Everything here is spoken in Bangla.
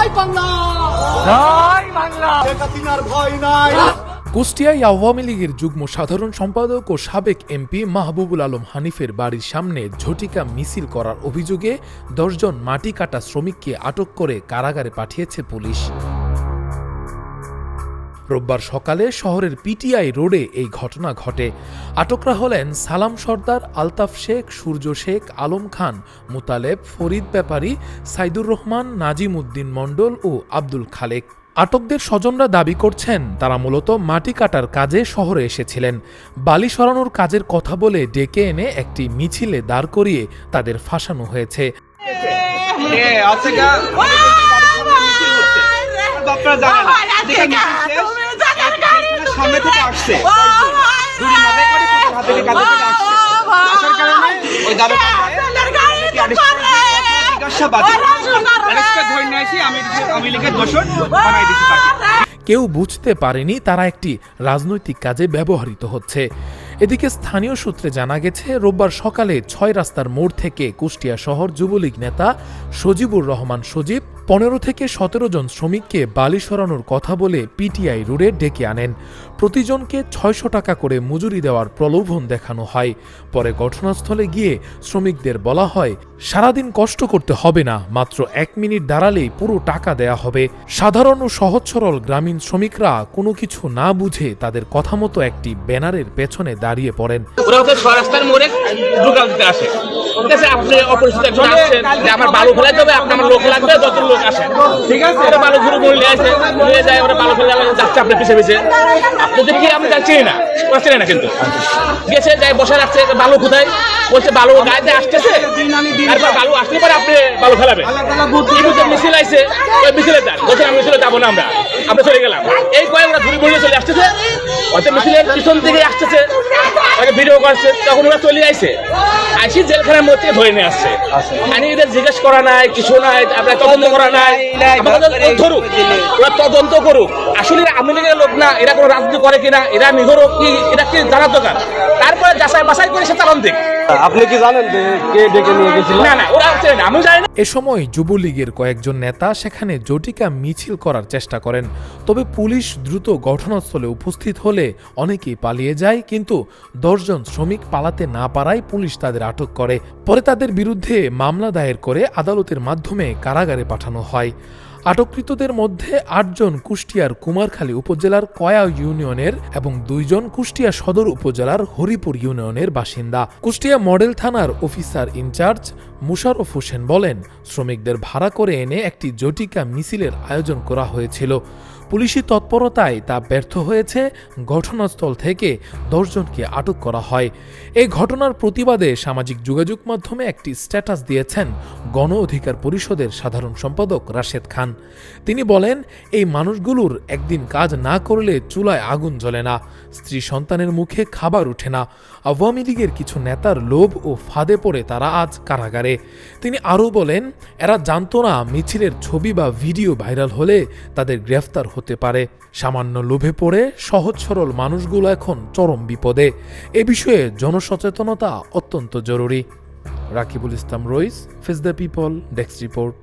জয় বাংলা। জয় বাংলা। শেখ হাসিনার ভয় নাই। কুষ্টিয়ায় আওয়ামী লীগের যুগ্ম সাধারণ সম্পাদক ও সাবেক এমপি মাহবুবুল আলম হানিফের বাড়ির সামনে ঝটিকা মিছিল করার অভিযোগে দশজন মাটি কাটা শ্রমিককে আটক করে কারাগারে পাঠিয়েছে পুলিশ। রোববার সকালে শহরের পিটিআই রোডে এই ঘটনা ঘটে। আটকরা হলেন সালাম সর্দার আলতাফ শেখ সূর্য শেখ আলম খান মুতালেব ফরিদ ব্যাপারী সাইদুর রহমান নাজিম উদ্দিন মণ্ডল ও আব্দুল খালেক। আটকদের স্বজনরা দাবি করছেন তারা মূলত মাটি কাটার কাজে শহরে এসেছিলেন। বালি সরানোর কাজের কথা বলে ডেকে এনে একটি মিছিলে দাঁড় করিয়ে তাদের ফাঁসানো হয়েছে। আপনারা জানেন। আসছে। মাথায় করে হাতে কাঁধে করে আসার কারণে ওই দাদা কেউ বুঝতে পারেনি তারা একটি রাজনৈতিক কাজে ব্যবহৃত হচ্ছে। এদিকে স্থানীয় সূত্রে জানা গেছে রোববার সকালে ছয় রাস্তার মোড় থেকে কুষ্টিয়া শহর যুবলীগ নেতা সজিবুর রহমান সজীব পনেরো থেকে সতেরো জন শ্রমিককে বালি সরানোর কথা বলে পিটিআই রোডে ডেকে আনেন। প্রতিজনকে ছয়শো টাকা করে মজুরি দেওয়ার প্রলোভন দেখানো হয়। পরে ঘটনাস্থলে গিয়ে শ্রমিকদের বলা হয়, সারাদিন কষ্ট করতে হবে না, মাত্র এক মিনিট দাঁড়ালেই পুরো টাকা দেয়া হবে। সাধারণ ও সহজ সরল গ্রামীণ শ্রমিকরা কোনো কিছু না বুঝে তাদের কথা মতো একটি ব্যানারের পেছনে দাঁড়িয়ে পড়েন। আপনি অপরিচিত একজন আসছেন আমার বালু ফেলাই যাবে আপনি আমার লোক লাগবে, যত লোক আসে। ঠিক আছে? ওরা বালু ঘুরে ঘুরে আসে, নিয়ে যায়, ওরা বালু ফেলে যাচ্ছে আপনার পিছিয়ে পিছিয়ে আপনি দেখি আমি চিনি না, ওরা চিনি না কিন্তু। গেছে যাই বসে রাখছে, বালু কোথায়? বলছে, বালু গাড়িতে আসতেছে। তারপর বালু আসলে পরে আপনি এই বুঝে মিছিল আইছে, ওই মিছিলে যান। বলছে, আমি মিছিলে যাব না আমরা। আমরা চলে গেলাম। এই কয়েক ওরা ঘুরে ঘুরে চলে আসতেছে। হয়তো মিছিলের পিছন থেকে আসতেছে। তাকে ভিডিও করছে। তখন ওরা চলে আইছে। আইসি জেলখানার মধ্যে ধরে নিয়ে আসছে। আমি এদের জিজ্ঞেস করা নাই কিছু নাই আপনার তদন্ত করা নাই। ধরুক ওরা তদন্ত করুক। আসলে এরা আওয়ামী লীগের লোক না এরা কোনো রাজনীতি করে কিনা এরা নিহর কি এটা কি জানার দরকার? তারপরে যাচাই বাছাই করে সে চালান দিক আপনি কি জানেন যে কে ডেকে নিয়ে গেছিল? না না ওরা হচ্ছে আমি জানি না। এ সময় যুবলীগের কয়েকজন নেতা সেখানে জটিকা মিছিল করার চেষ্টা করেন। তবে পুলিশ দ্রুত ঘটনাস্থলে উপস্থিত হলে অনেকেই পালিয়ে যায় কিন্তু দশজন শ্রমিক পালাতে না পারায় পুলিশ তাদের আটক করে। পরে তাদের বিরুদ্ধে মামলা দায়ের করে আদালতের মাধ্যমে কারাগারে পাঠানো হয়। আটককৃতদের মধ্যে আটজন কুষ্টিয়ার কুমারখালী উপজেলার কয়া ইউনিয়নের এবং দুইজন কুষ্টিয়া সদর উপজেলার হরিপুর ইউনিয়নের বাসিন্দা। কুষ্টিয়া মডেল থানার officer in charge Musharraf Hossain বলেন, শ্রমিকদের ভাড়া করে এনে একটি জটিকা মিছিলের আয়োজন করা হয়েছিল। পুলিশি তৎপরতায় তা ব্যর্থ হয়েছে। ঘটনাস্থল থেকে দশজনকে আটক করা হয়। এই ঘটনার প্রতিবাদে সামাজিক যোগাযোগ মাধ্যমে একটি স্ট্যাটাস দিয়েছেন গণ অধিকার পরিষদের সাধারণ সম্পাদক রাশেদ খান। তিনি বলেন, এই মানুষগুলোর একদিন কাজ না করলে চুলায় আগুন জ্বলে না, স্ত্রী সন্তানের মুখে খাবার ওঠে না। আওয়ামী লীগের কিছু নেতার লোভ ও ফাঁদে পড়ে তারা আজ কারাগারে। তিনি আরও বলেন, এরা জানতো না মিছিলের ছবি বা ভিডিও ভাইরাল হলে তাদের গ্রেফতার হতে পারে। সামান্য লোভে পড়ে সহজ সরল মানুষগুলো এখন চরম বিপদে। এ বিষয়ে জনসচেতনতা অত্যন্ত জরুরি। Rakibul Islam Rais face the people, desk report.